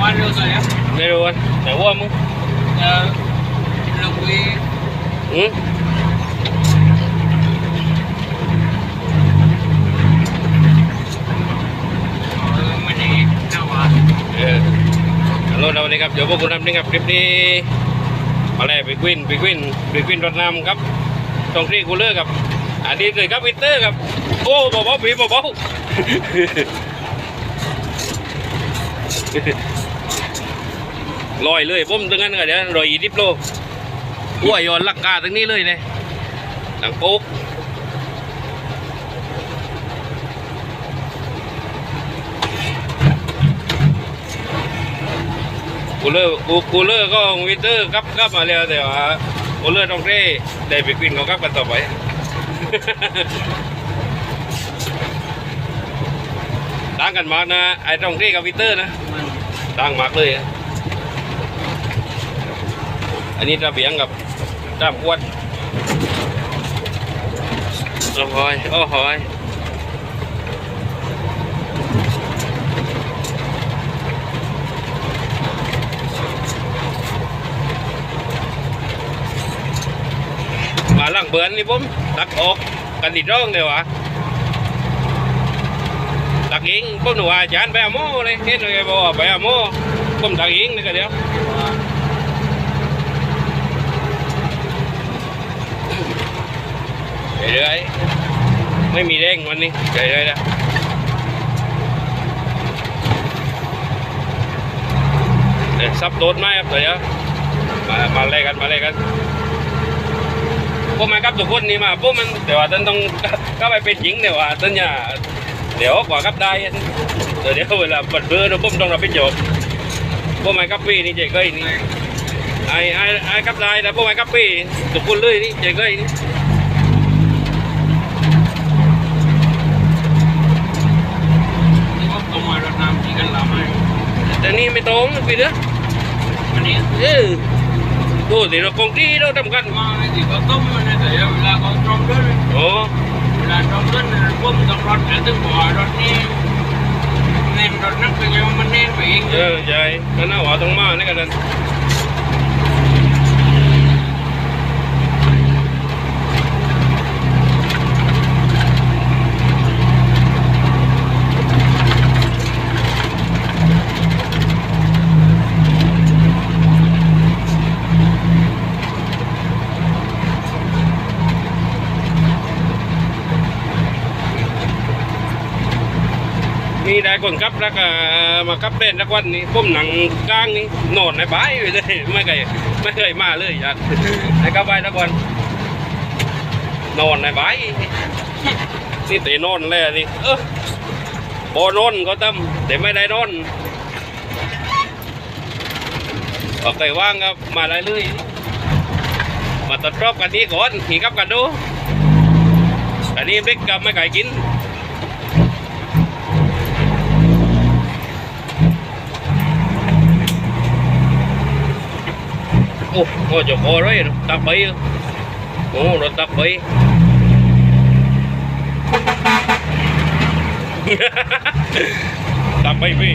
วันเร็วสุดแล้วไม่รู้วันแต่ว่ามึงเออเราคุยอืมเออมันนี่น่าหวานเออฮัลโหลสวัสดีครับเดี๋ยวพวกคุณทำนี่ครับคลิปนี้มาแล้วไปกวินไปกวินไปกวินรถน้ำครับตรงที่กูเลิกครับอันนี้เลยครับวินเตอร์ครับโอ้เบาๆผีเบาๆ ลอยเลยผมตึงนั้นก็เดี๋ยวลอยอีดิบโลอ้วยย้อนลักกาตรงนี้เลยเลยหลังโป๊กกูเลอร์กูกูเลอร์ก็วิเตอร์กลับกลับมาแล้วแต่ว่ากูเลอร์ต้องเร่ได้ไปกินเขากลับกันต่อไปต่างกันมากนะไอ้ต้องเร่กับวิเตอร์นะต่างมากเลยอะ อันนี้ระเบียงกับจ้ามวดโอ้โหยโอ้โหยมาล่างเบือนนี่ผมตักออกกันติดร่องเลยวะตักเองผมหนูอาจารย์ไปอาโมเลยเห็นเลยบอกว่ไปอาโมผมตักเองนี่ก็เดียว เรื่อยๆไม่มีเร่งวันนี้เรื่อยๆนะเดี๋ยวซับโดดไหมครับเดี๋ยวมามาเล่กันมาเล่กันพวกมันครับทุกคนนี่มาพวกมันเดี๋ยวว่าท่านต้องก็ไปเป็นหญิงเดี๋ยวว่าท่านอย่าเดี๋ยวกว่ากับได้เดี๋ยวเดี๋ยวเวลาปัดเบอร์เราผมต้องรับผิดชอบพวกมันกับพี่นี่เจ๊ก้อยนี่ไอ้ไอ้ไอ้กับได้แต่พวกมันกับพี่ทุกคนเลยนี่เจ๊ก้อยนี่ก็ต้องมารดน้ำที่กันละไหม แต่นี่ไม่ตรงพี่เด้อวันนี้เออดูสิเราคงที่เราทำกันมาในที่ก็ต้มมันแต่เวลาเขาตรมด้วยโอ้เวลาตรมด้วยผมต้องรถแต่ถึงบ่อรถนี่เน้นรถนักไปยังมันเน้นไปเองเออใช่ก็น่าหวาต้องมานี่กันนั่น คนขับแล้วก็มาขับเป็นสักวันนี้ผมหนังกลางนี่นอนในบ้านอยู่เลยไม่เคยไม่เคยมาเลยอยากให้กับไปสักวันนอนในบ้านนี่เตะนอนเลยนี่เออโบนอนก็ตั้มแต่ไม่ได้นอนออกไปว่างครับมาได้เลยมาตัดรอบกันนี้ก่อนขี่กับกันดูอันนี้เล็กกับไม่ไก่กิน โอ้โหจะพอไรตักไปโอ้รถตักไปตักไปพี่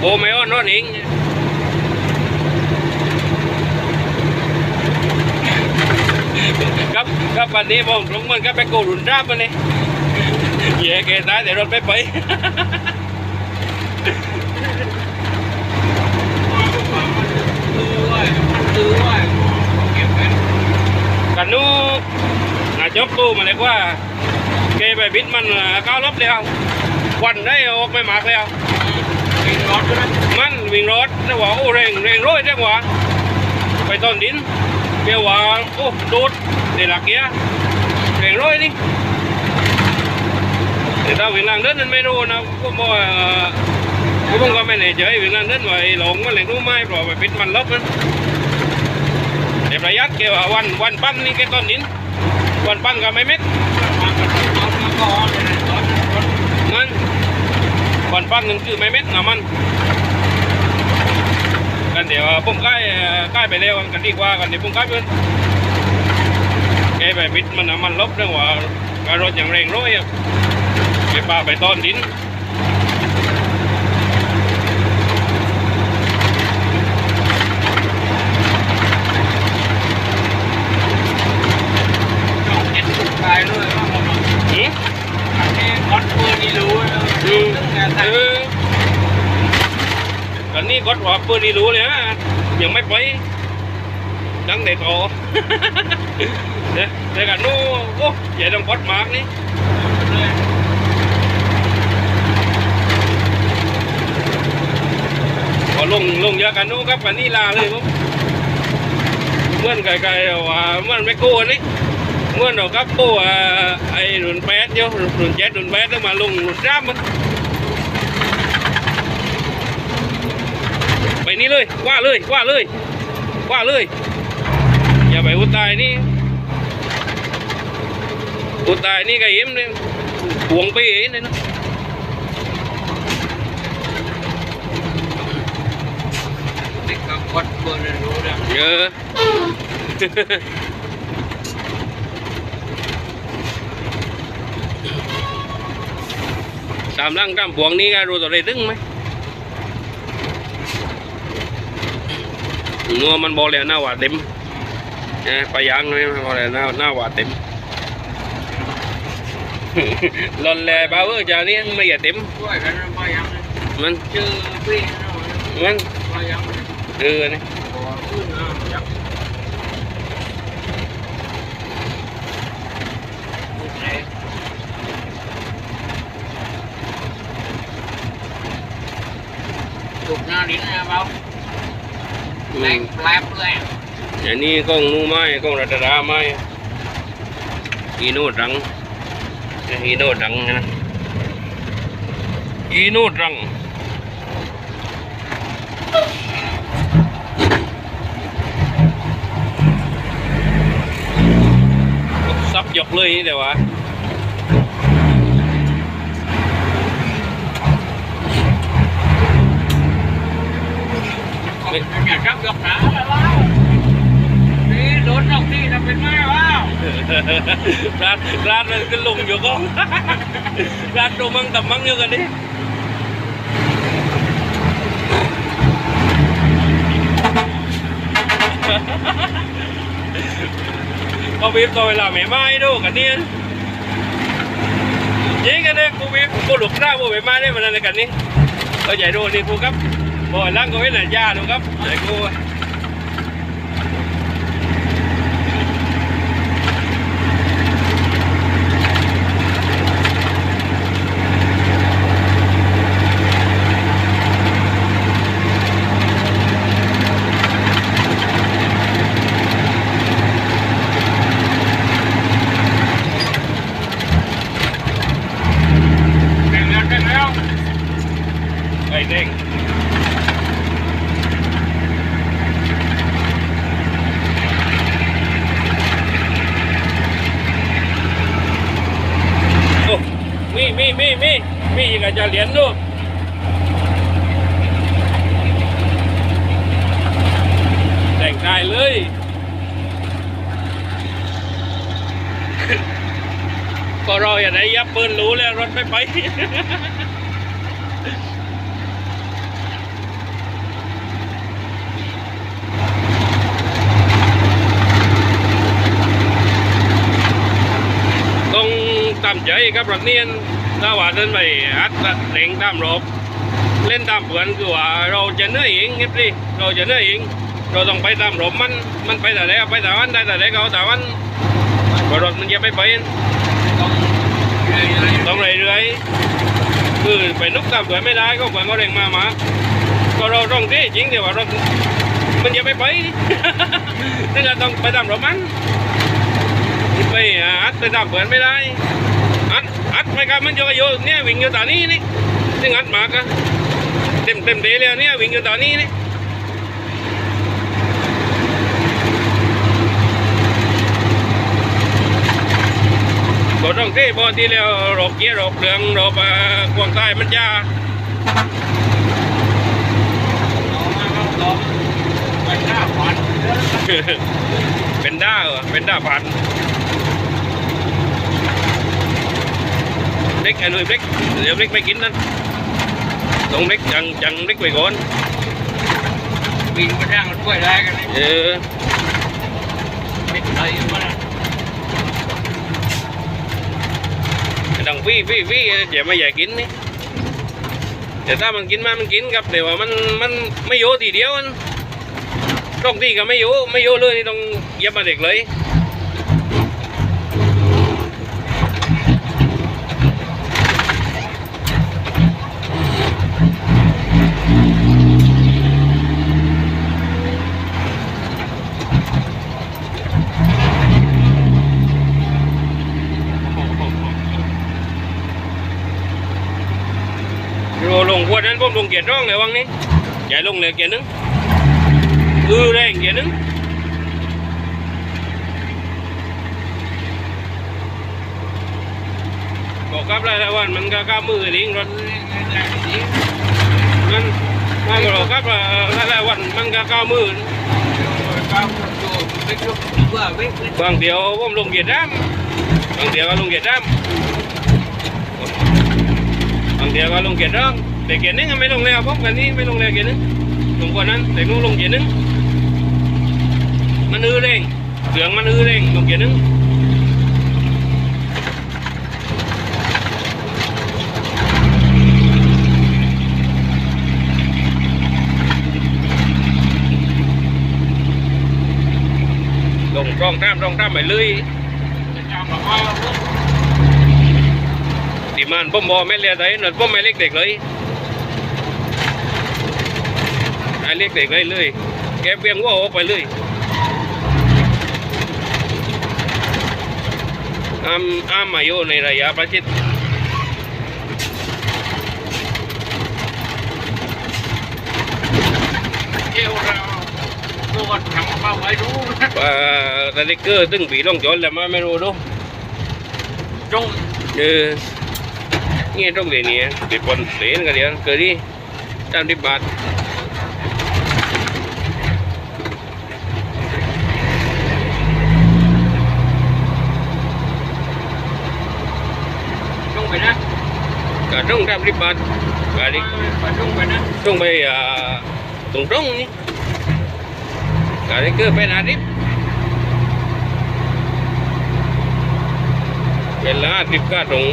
โบเมออนนอนเองครับครับวันนี้ผมลงมันก็ไปโกรุนราบมาเลยเย่เกตายแต่รถไปไปกันนู้นายบตู้มาเลยว่าเกไปบิดมันก้าวลบเล้ววันได้ออกไม่หมากแล้ว กินรถด้วยมันวิ่งรถแต่ว่าโอ้เร่งเร่งร้อยจังหวะไปต้นดินเกี่ยวว่าโอ้โดดเดี๋ยวหลักเนี้ยเร่งร้อยนี่แต่ถ้าวิ่งล่างเดินนั้นไม่รู้นะก็บอกผมก็ไม่แน่ใจวิ่งล่างเดินไอ้หลงมันเลยรู้ไหมเพราะว่าปิดมันลบมันแต่ประหยัดเกี่ยววันวันปั้นนี่แค่ต้นดินวันปั้นก็ไม่เม็ดมา ก่อนเลยรถรถนั่นวันปั้นนึงคือไม่เม็ดน้ำมันกันเดี๋ยวผมใกล้ใกล้ไปเร็วกันดีกว่ากันเดี๋ยวผมใกล้เพื่อนแกไปมิดมันน้ำมันลบเรื่องว่าการรถอย่างแรงร้อยอะไปปลาไปต้อนดิน ต้องเจ็ดสุดท้ายเลยว่าผม หืม อันนี้รถปืนนี่รู้นะ อื มซึ่งงานเออกันนี้กดว่าปืนนี่รู้เลยฮะยังไม่ไปดังแต่โตเดี๋ยวเดี๋ยวกันนู้โอ้ใหญ่ต้องกดมากนี่พอลงลงเยอะกันนู้ครับกันนี่ลาเลยผมเมื่อนไกลๆว่าเมื่อนไม่กู้นี่เมื่อนเราครับกู้อ่าไอ้รุ่นแปดเยอะรุ่นเจ็ดรุ่นแปดแล้วมาลงรุ่นสามมัน ไปนี่เลยว่าเลยว่าเลย ว่าเลย อย่าไปอุดตายนี่อุดตายนี่ก็เอ็มเลยห่วงไปเองเลยนะนี่ก็กดปืนรู้นะเยอะตามร่างตามพวงนี้ก็รู้ตัวเลยดึงไหม งัวมันบอกแล้วหน้าหวาดเต็มนะปลายางนี่มันบอกแล้วหน้าหน้าหวาดเต็มหล่นเลยบ้าเวอร์จานี้ไม่อย่าเต็มมันมันเจอพี่นะมันเออนี่ยจุกหน้าลิ้นนะเบา แรงแปลบเลยอย่างนี้กล้องนู่ไม้กล้องรัตดาไม้อีโนดังอีโนดังนะอีโนดังซับยกเลยนี่เดี๋ยววะ ไม่ยากจับยกหนาแล้วนี่โดนนอกที่ทำเป็นไงวะร้านร้านมันก็ลงอยู่ก็ร้านโดมังตับมังอยู่กันดิก็วิบก็เวลาไม่ไม้ดูกันเนี่ยยิงกันเนี่ยกูวิบกูหลุกหน้ากูไม่ไม้ได้มันอะไรกันนี่ก็ใหญ่ดูนี่กูครับ บ่อยล่างก็ไม่หน่อยยาดูครับใหญ่กู แข่งแล้วแข่งแล้ว ไอ้เด้งโอ้ มีมีมีมีมีอีกอาจจะเหรียญดูแต่งกายเลยก็รออย่าได้ยับปืนรู้แล้วรถไม่ไปกับรถเนียน ถ้าว่าเดินไปอัดเร่งตามรอบเล่นตามเพื่อนคือว่าเราจะเนื่อเองเงี้ยพี่เราจะเนื่อเองเราต้องไปตามรอบมันมันไปแต่ไหนไปแต่วันได้แต่ไหนก็เอาแต่วันเพราะรถมันจะไม่ไปต้องเรื่อยๆต้องเรื่อยคือไปนุกตามเพื่อนไม่ได้ก็เพื่อนมาเร่งมามาก็เราต้องที่จริงเดี๋ยวว่ารถมันจะไม่ไปนั่นก็ต้องไปตามรถมันไปอัดไปตามเพื่อนไม่ได้ ไปกับมันโยโยเนี่ยวิ่งอยู่ตอนนี้นี่ซึ่งัดหมากอะเต็มเต็มเดเลยเนี่ยวิ่งอยู่ตอนนี้นี่ก็ต้องเทพอที่แล้วรบเยี่ยรบเหลืองรบอ่ากวางใต้มันจะเอามาเอาลองไปหน้าฝันเป็นด้าเหรอเป็นด้าพัน ล็กไอ้หนุ่ยเล็กเดี๋ยวเล็กไม่กินนั่นต้องเล็กจังจังเล็กไปก่อนวิ่งไปทางรถกล้วยได้กันเลยเออไม่เคยมาแล้วดังฟี่ฟี่ฟี่เดี๋ยวไม่อยากกินนี่แต่ถ้ามันกินมามันกินครับแต่ว่ามันมันไม่โยทีเดียวมันต้องที่ก็ไม่โยไม่โยเลยนี่ต้องเย็บมาเด็กเลย โรลงขวดนั้นผมลง เกียร์ร่องเลยวังนี้ใหญ่ลงเลยเกียร์หนึงอือแรงเกียร์หนึงบอกกับรายละวันมันก็ก้ามือทิ้งรถมันมันบอกกับรายละวันมันก็ก้ามือบางเดียวผมลงเกียร์ด้ามบางเดียวก็ลงเกียร์ด้ามบางเดียวก็ลงเกียร์ร่อง แต่เกียร์หนึงไม่ลงแล้วผมกันนี้ไม่ลงแล้วเกียร์หนึงลงกว่านั้นแต่นู้นลงเกียร์หนึงมันอื้อเร่งเสียงมันอื้อเร่งลงเกียร์หนึงลงร่องตามร่องตามไปเลยที่มันผมบอกไม่เลียได้หนวดผมไม่เล็กเด็กเลย ไอ้เล็กเด็กเลยเลยแกเพียงว่าออกไปเลยอ้ามอ้ามมาอยู่ในระยะประชิดเที่ยวเราตัวทำเข้าไปรู้นะว่าสติ๊กเกอร์ตึงผีล่องจนแล้วมาไม่รู้ดูจงเออเงี้ยตรงเดี๋ยวนี้ปิดบอลเหรียญกันเดี๋ยวเกิดดิตามที่บาท จงไปนะ ก็ ต้องตามที่บาทกาดิไปจงไปนะต้องไปอ่าตรงตรงนี่กาดิคือเป็นอาทิตย์เวลาทิพก็ตรง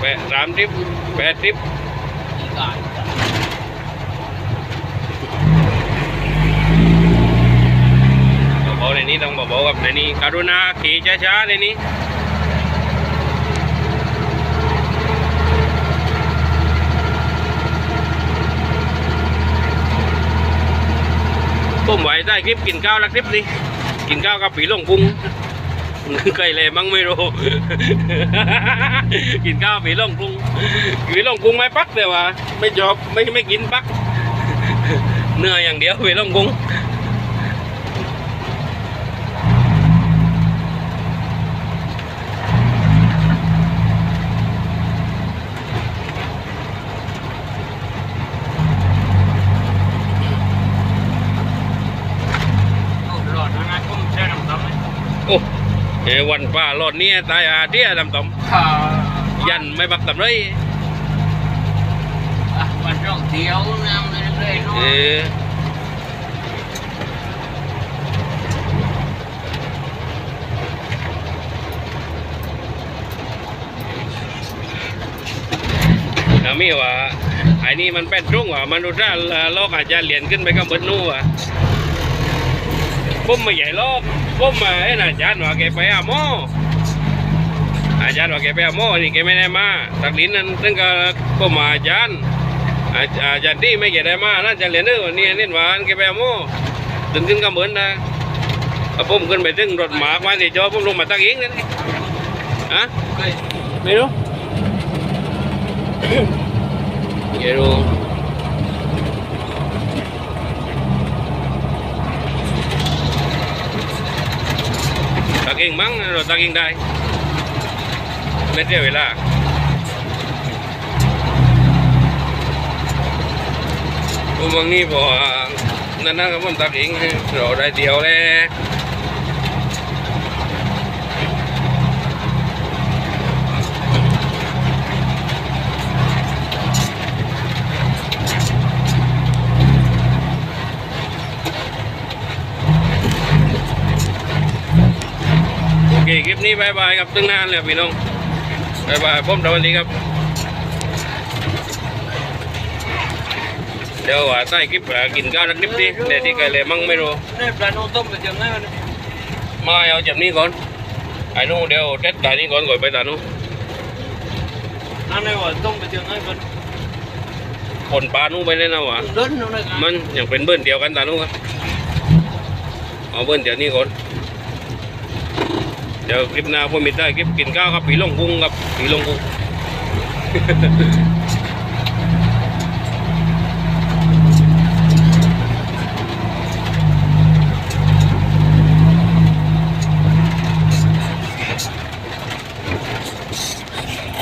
แปดสามทิพแปดทิพอีกอ่านต้องบอกในนี้ต้องบอกบอกกับในนี้กรุณาขี่ช้าๆในนี้ ผมไหวได้คลิปกินข้าวละคลิปนี้กินข้าวกับผีหลงพุงเคยเลยมั้งไม่รู้ กินข้าวผีหลงพุงผีหลงพุงไม่ปักแต่ว่า ไม่จบไม่ไม่กินปัก เนื้ออย่างเดียวผีหลงพุง หลอดนะผมแช่น้ำตาล โอ้เอ้วันป้าหลอดเนี้ยตายอาเดียดำตอมข่ายันไม่บักตำเลยวันท่องเที่ยวน้ำเรื่อยๆเนาะเออแล้วมีว่าไอ้นี่มันเป็นรุ่งว่ามนุษย์ละโลกอาจจะเหรียญขึ้นไปก็เหมือนนู่นว่ะผมไม่ใหญ่โลก ผมมาเอ้นอาจารย์ว่าแกไปอาโมอาจารย์ว่าแกไปอาโมนี่แกไม่ได้มาตักลิ้นนั้นซึ่งก็ผมมาอาจารย์อาอาจารย์ที่ไม่แกได้มาน่าจะเหรียญเออนี่นี่หวานแกไปอาโมถึงขึ้นก็เหมือนนะเอาผมขึ้นไปถึงรถหมากมาสิจอผมลงมาตักเองนั่นเองฮะเคยไม่รู้ไม่รู้ตักเองมั้งเราตักเองได้ไม่เสียเวลาผมบางนี้พอนั่นนะครับผมตักเองเราได้เดียวแล้ว โอเคคลิป นี้บายบายครับตึงนานแล้วพี่น้องบายบายผมสวัสดีครับ เดี๋ยวว่าใต้คลิปอะกินข้าวนักคลิปดิเดี๋ยวที่ไกลเลยมั่งไม่รู้นี่ปลาโนต้มไปเจียงไงมันมาเอาจับนี้ก่อนไอ้นู่นเดี๋ยวเด็ดตานี้ก่อนก่อนไปตานู้นอันนี้ว่าต้มไปเจียงไงมันคนปลานู้นไปเลยนะวะเดินนู่นเลยมันยังเป็นเบิ้ลเดียวกันตานู้นครับเอาเบิ้ลเดี๋ยวนี้ก่อน เดี๋ยวคลิปหน้าผมมีได้คลิปกินข้าวครับผีลงกุ้งครับผีลงกุ้ง